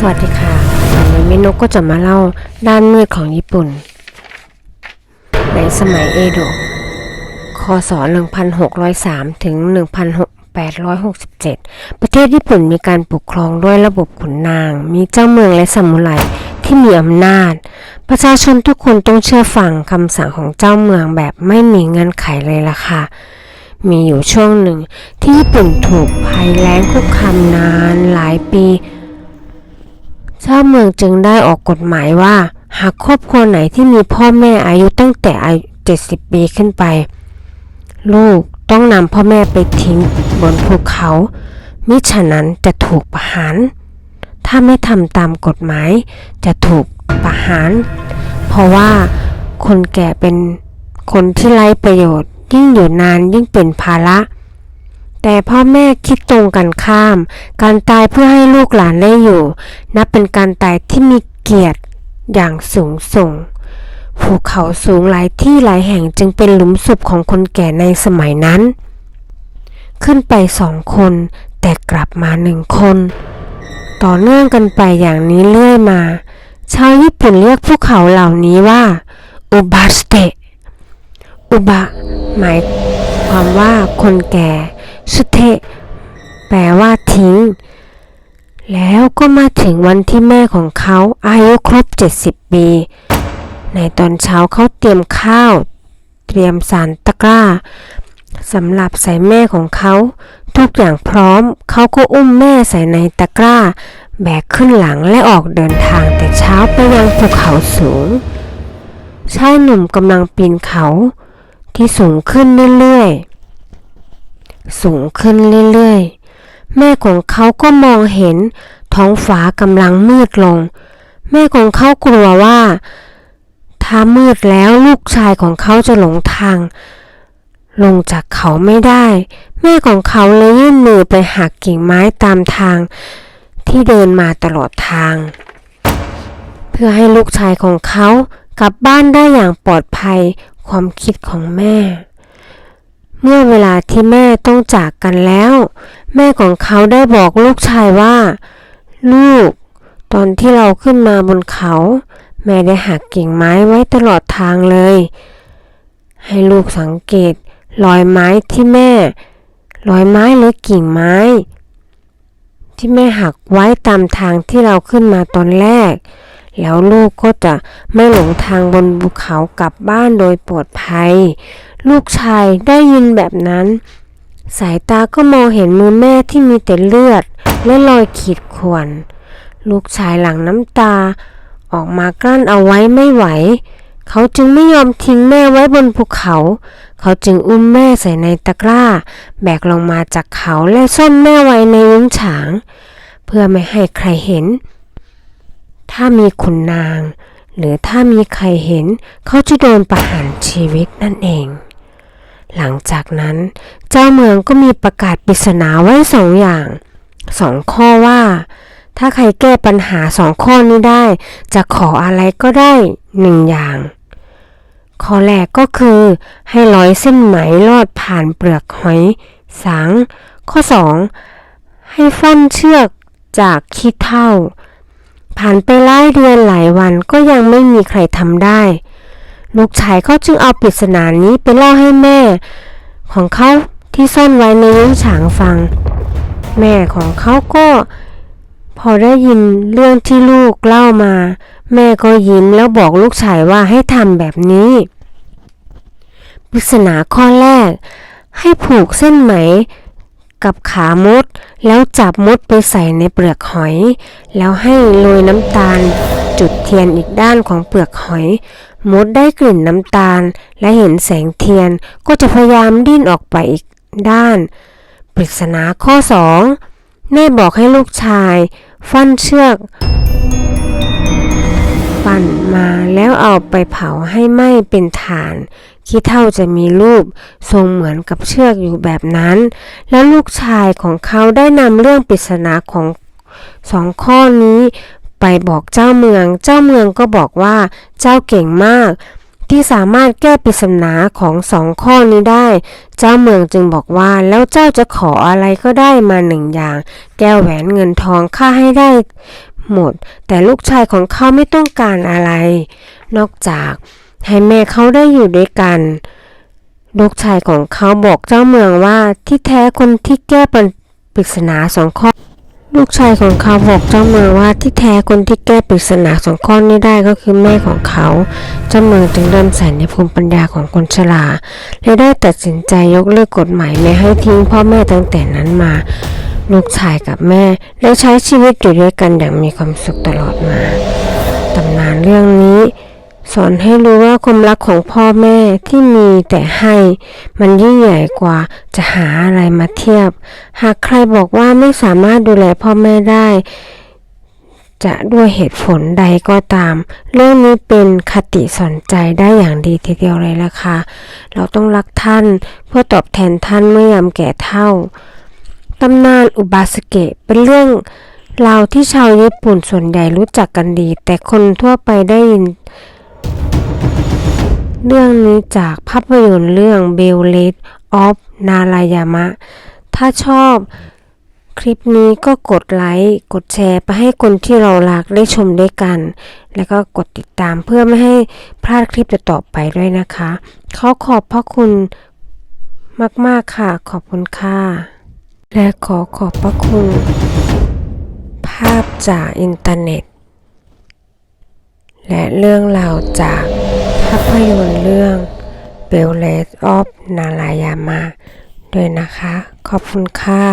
สวัสดีค่ะวันนี้เมนุก็จะมาเล่าด้านมืดของญี่ปุ่น ในสมัยเอโดะ คศ 1603 ถึง 1867 ประเทศญี่ปุ่นมีการปกครองด้วยระบบขุนนาง มีเจ้าเมืองและสมุไรที่มีอำนาจ ประชาชนทุกคนต้องเชื่อฟังคำสั่งของเจ้าเมืองแบบไม่มีเงื่อนไขเลยล่ะค่ะมีอยู่ช่วงหนึ่งที่ญี่ปุ่นถูกภัยแล้งคุกคามนานหลายปี เจ้าเมืองจึงได้ออกกฎหมายว่า หากครอบครัวไหนที่มีพ่อแม่อายุตั้งแต่อายุ70 ปีขึ้นไป ลูกต้องนำพ่อแม่ไปทิ้งบนภูเขา มิฉะนั้นจะถูกประหาร ถ้าไม่ทำตามกฎหมายจะถูกประหาร เพราะว่าคนแก่เป็นคนที่ไร้ประโยชน์ ยิ่งอยู่นานยิ่งเป็นภาระ แต่พ่อแม่คิดตรงกันข้าม การตายเพื่อให้ลูกหลานได้อยู่ นับเป็นการตายที่มีเกียรติอย่างสูงส่งภูเขาสูงหลายที่หลายแห่งจึงเป็นหลุมศพของคนแก่ในสมัยนั้น ขึ้นไปสองคน แต่กลับมาหนึ่งคน ต่อเนื่องกันไปอย่างนี้เรื่อยมา ชาวญี่ปุ่นเรียกภูเขาเหล่านี้ว่าอุบาสเตอุบะหมายความว่าคนแก่ สุเทแปลว่าทิ้ง แล้วก็มาถึงวันที่แม่ของเขาอายุครบ 70 ปี ในตอนเช้าเขาเตรียมข้าว เตรียมสารตะกร้าสำหรับใส่แม่ของเขา ทุกอย่างพร้อม เขาก็อุ้มแม่ใส่ในตะกร้า แบกขึ้นหลังและออกเดินทางแต่เช้าไปยังภูเขาสูงชายหนุ่มกำลังปีนเขาที่สูงขึ้นเรื่อยๆ สูงขึ้นเรื่อยๆ แม่ของเขาก็มองเห็นท้องฟ้ากำลังมืดลง แม่ของเขากลัวว่า ถ้ามืดแล้วลูกชายของเขาจะหลงทาง ลงจากเขาไม่ได้ แม่ของเขาเลยยื่นมือไปหักกิ่งไม้ตามทาง ที่เดินมาตลอดทาง เพื่อให้ลูกชายของเขากลับบ้านได้อย่างปลอดภัยความคิดของแม่ เมื่อเวลาที่แม่ต้องจากกันแล้ว แม่ของเขาได้บอกลูกชายว่า ลูก ตอนที่เราขึ้นมาบนเขา แม่ได้หักกิ่งไม้ไว้ตลอดทางเลย ให้ลูกสังเกตรอยไม้ที่แม่รอยไม้หรือกิ่งไม้ ที่แม่หักไว้ตามทางที่เราขึ้นมาตอนแรก แล้วลูกก็จะไม่หลงทางบนภูเขากลับบ้านโดยปลอดภัย ลูกชายได้ยินแบบนั้น สายตาก็มองเห็นมือแม่ที่มีแต่เลือด และรอยขีดข่วนลูกชายหลั่งน้ำตา ออกมากลั้นเอาไว้ไม่ไหว เขาจึงไม่ยอมทิ้งแม่ไว้บนภูเขา เขาจึงอุ้มแม่ใส่ในตะกร้า แบกลงมาจากเขาและซ่อนแม่ไว้ในยุ้งฉาง เพื่อไม่ให้ใครเห็น ถ้ามีขุนนาง หรือถ้ามีใครเห็นเขาจะโดนประหารชีวิตนั่นเอง หลังจากนั้น เจ้าเมืองก็มีประกาศปริศนาไว้สองอย่างสองข้อว่า ถ้าใครแก้ปัญหาสองข้อนี้ได้ จะขออะไรก็ได้หนึ่งอย่างข้อแรกก็คือให้ร้อยเส้นไหมลอดผ่านเปลือกหอยสัง ข้อสองให้ฟันเชือกจากขี้เท่า ผ่านไปหลายเดือนหลายวันก็ยังไม่มีใครทำได้ ลูกชายเขาจึงเอาปริศนานี้ไปเล่าให้แม่ ของเขาที่ซ่อนไว้ในยุ้งฉางฟัง แม่ของเขาก็พอได้ยินเรื่องที่ลูกเล่ามา แม่ก็ยิ้มแล้วบอกลูกชายว่าให้ทำแบบนี้ปริศนาข้อแรก ให้ผูกเส้นไหม กับขามด แล้วจับมดไปใส่ในเปลือกหอย แล้วให้โรยน้ำตาล จุดเทียนอีกด้านของเปลือกหอย มดได้กลิ่นน้ำตาล และเห็นแสงเทียนก็จะพยายามดิ้นออกไปอีกด้าน ปริศนาข้อสองแม่บอกให้ลูกชาย ฟันเชือก ปั่นมาแล้วเอาไปเผาให้ไหม้เป็นถ่าน ขี้เท่าจะมีรูป ทรงเหมือนกับเชือกอยู่แบบนั้น แล้วลูกชายของเขาได้นำเรื่องปริศนาของสองข้อนี้ไปบอกเจ้าเมือง เจ้าเมืองก็บอกว่าเจ้าเก่งมาก ที่สามารถแก้ปริศนาของสองข้อนี้ได้ เจ้าเมืองจึงบอกว่าแล้วเจ้าจะขออะไรก็ได้มาหนึ่งอย่าง แก้วแหวนเงินทองข้าให้ได้หมด แต่ลูกชายของเขาไม่ต้องการอะไร นอกจาก ให้แม่เขาได้อยู่ด้วยกัน ลูกชายของเขาบอกเจ้าเมืองว่าที่แท้คนที่แก้ปริศนาสองข้อ ลูกชายของเขาบอกเจ้าเมืองว่าที่แท้คนที่แก้ปริศนาสองข้อนี้ได้ก็คือแม่ของเขา เจ้าเมืองจึงเริ่มใส่ในภูมิปัญญาของคนชราและได้ตัดสินใจยกเลิกกฎหมายไม่ให้ทิ้งพ่อแม่ตั้งแต่นั้นมาลูกชายกับแม่ได้ใช้ชีวิตอยู่ด้วยกันอย่างมีความสุขตลอดมา ตำนานเรื่องนี้ สอนให้รู้ว่าความรักของพ่อแม่ที่มีแต่ให้มันยิ่งใหญ่กว่าจะหาอะไรมาเทียบ หากใครบอกว่าไม่สามารถดูแลพ่อแม่ได้ จะด้วยเหตุผลใดก็ตาม เรื่องนี้เป็นคติสอนใจได้อย่างดีทีเดียวเลยล่ะค่ะเราต้องรักท่านเพื่อตอบแทนท่านเมื่อยามแก่เฒ่าตำนานอุบาสเกะเป็นเรื่องราวที่ชาวญี่ปุ่นส่วนใหญ่รู้จักกันดี แต่คนทั่วไปได้ยิน เรื่องนี้จากภาพยนตร์เรื่อง b e l l e t of Narayama ถ้าชอบคลิปนี้ก็กดไลค์ กดแชร์ไปให้คนที่เรารักได้ชมด้วยกัน แล้วก็กดติดตามเพื่อไม่ให้พลาดคลิปต่อไปด้วยนะคะ ขอขอบพระคุณมากๆค่ะ ขอบคุณค่ะ และขอขอบพระคุณ ภาพจากอินเทอร์เน็ต และเรื่องราวจาก ภาพยนตร์เรื่อง b e l l e t of Narayama ด้วยนะคะ ขอบคุณค่ะ